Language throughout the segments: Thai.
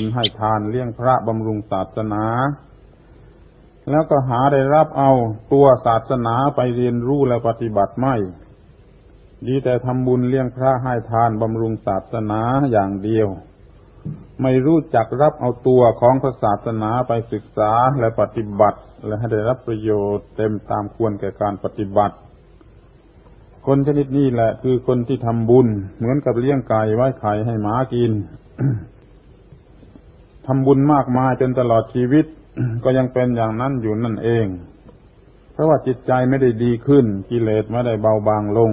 คุณให้ทานเลี้ยงพระบำรุงศาสนา แล้วก็หาได้รับเอาตัวศาสนาไปเรียนรู้และปฏิบัติไม่ ดีแต่ทำบุญเลี้ยงพระให้ทานบำรุงศาสนาอย่างเดียว ไม่รู้จักรับเอาตัวของพระศาสนาไปศึกษาและปฏิบัติ และให้ได้รับประโยชน์เต็มตามควรแก่การปฏิบัติคนชนิดนี้แหละ คือคนที่ทำบุญ เหมือนกับเลี้ยงไก่ไว้ไข่ให้หมากิน ทำบุญมากมายจนตลอดชีวิต ก็ยังเป็นอย่างนั้นอยู่นั่นเอง เพราะว่าจิตใจไม่ได้ดีขึ้น กิเลสไม่ได้เบาบางลง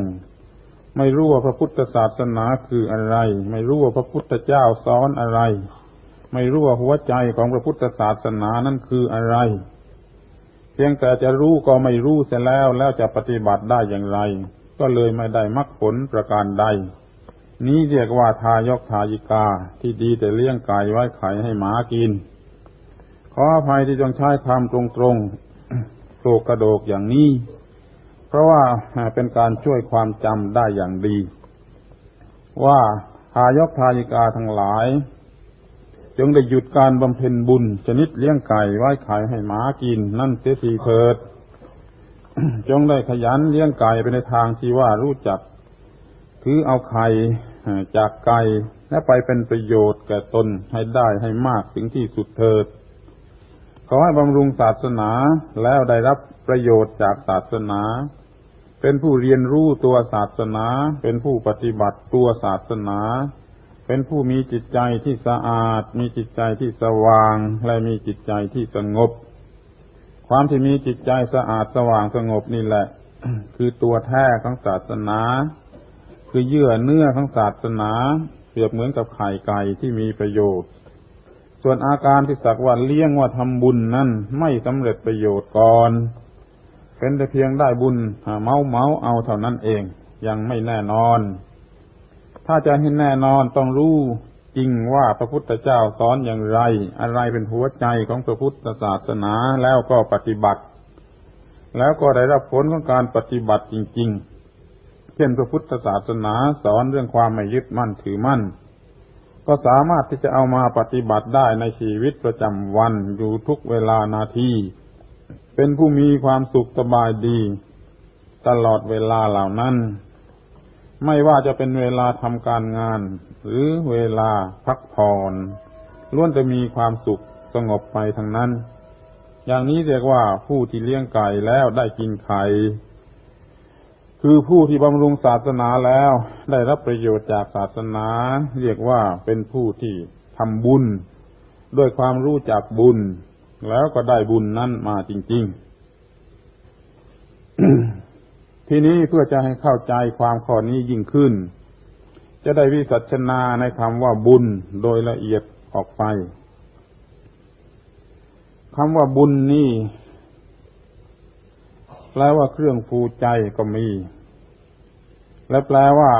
ไม่รู้ว่าพระพุทธศาสนาคืออะไร ไม่รู้ว่าพระพุทธเจ้าสอนอะไร ไม่รู้ว่าหัวใจของพระพุทธศาสนานั้นคืออะไร เพียงแต่จะรู้ก็ไม่รู้เสียแล้วแล้วจะปฏิบัติได้อย่างไร ก็เลยไม่ได้มรรคผลประการใด นี้เรียกว่าทายกทายิกาที่ดีแต่เลี้ยงไก่ไว้ไข่ให้หมากิน ขออภัยที่ต้องใช้คำตรงๆโศกกระโดกอย่างนี้ เพราะว่าเป็นการช่วยความจำได้อย่างดี ว่าทายกทายิกาทั้งหลาย จงได้หยุดการบำเพ็ญบุญ ชนิดเลี้ยงไก่ไว้ไข่ให้หมากิน นั่นเสียทีเถิด จงได้ขยันเลี้ยงไก่ไปในทางที่ว่ารู้จัก คือเอาไข่จากไก่และไปเป็นประโยชน์แก่ตนให้ได้ให้มากถึงที่สุดเถิด ขอให้บำรุงศาสนาแล้วได้รับประโยชน์จากศาสนา เป็นผู้เรียนรู้ตัวศาสนา เป็นผู้ปฏิบัติตัวศาสนา เป็นผู้มีจิตใจที่สะอาด มีจิตใจที่สว่าง และมีจิตใจที่สงบ ความที่มีจิตใจสะอาดสว่างสงบนี่แหละ คือตัวแท้ของศาสนา คือเยื่อเนื้อของศาสนา เปรียบเหมือนกับไข่ไก่ที่มีประโยชน์ ส่วนอาการที่สักว่าเลี้ยงว่าทำบุญนั้นไม่สำเร็จประโยชน์ก่อน เป็นแต่เพียงได้บุญเมาเมาเอาเท่านั้นเอง ยังไม่แน่นอน ถ้าจะให้แน่นอนต้องรู้จริงว่าพระพุทธเจ้าสอนอย่างไร อะไรเป็นหัวใจของพระพุทธศาสนาแล้วก็ปฏิบัติ แล้วก็ได้รับผลของการปฏิบัติจริง ๆ เช่นพระพุทธศาสนาสอนเรื่องความไม่ยึดมั่นถือมั่น ก็สามารถที่จะเอามาปฏิบัติได้ในชีวิตประจำวันอยู่ทุกเวลานาที เป็นผู้มีความสุขสบายดี ตลอดเวลาเหล่านั้น ไม่ว่าจะเป็นเวลาทำการงาน หรือเวลาพักผ่อนล้วนจะมีความสุขสงบไปทั้งนั้น อย่างนี้เรียกว่าผู้ที่เลี้ยงไก่แล้วได้กินไข่ คือผู้ที่บำรุงศาสนาแล้ว ได้รับประโยชน์จากศาสนา เรียกว่าเป็นผู้ที่ทำบุญ ด้วยความรู้จักบุญ แล้วก็ได้บุญนั้นมาจริง ๆ ทีนี้เพื่อจะให้เข้าใจความข้อนี้ยิ่งขึ้น จะได้วิสัชนาในคำว่าบุญโดยละเอียดออกไปคำว่าบุญนี่ ลว่าเครื่องฟูใจก็มี และแปลว่า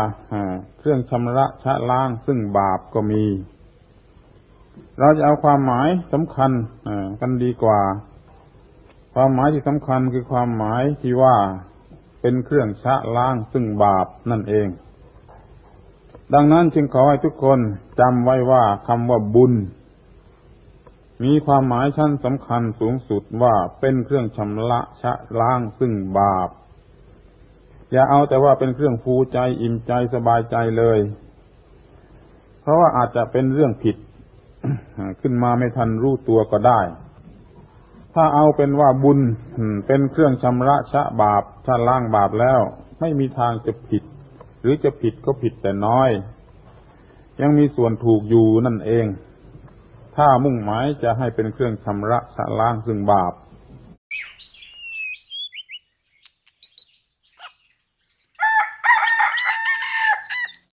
เครื่องชำระชะล้างซึ่งบาปก็มี เราจะเอาความหมายสำคัญกันดีกว่า ความหมายที่สำคัญคือความหมายที่ว่าเป็นเครื่องชะล้างซึ่งบาปนั่นเอง ดังนั้นจึงขอให้ทุกคนจำไว้ว่าคำว่าบุญ มีความหมายชั้นสำคัญสูงสุดว่าเป็นเครื่องชำระชะล้างซึ่งบาป อย่าเอาแต่ว่าเป็นเครื่องฟูใจอิ่มใจสบายใจเลย เพราะว่าอาจจะเป็นเรื่องผิดขึ้นมาไม่ทันรู้ตัวก็ได้ ถ้าเอาเป็นว่าบุญเป็นเครื่องชำระชะบาปชะล้างบาปแล้ว ไม่มีทางจะผิด หรือจะผิดก็ผิดแต่น้อย ยังมีส่วนถูกอยู่นั่นเอง ถ้ามุ่งหมายจะให้เป็นเครื่องชำระสะล้างซึ่งบาป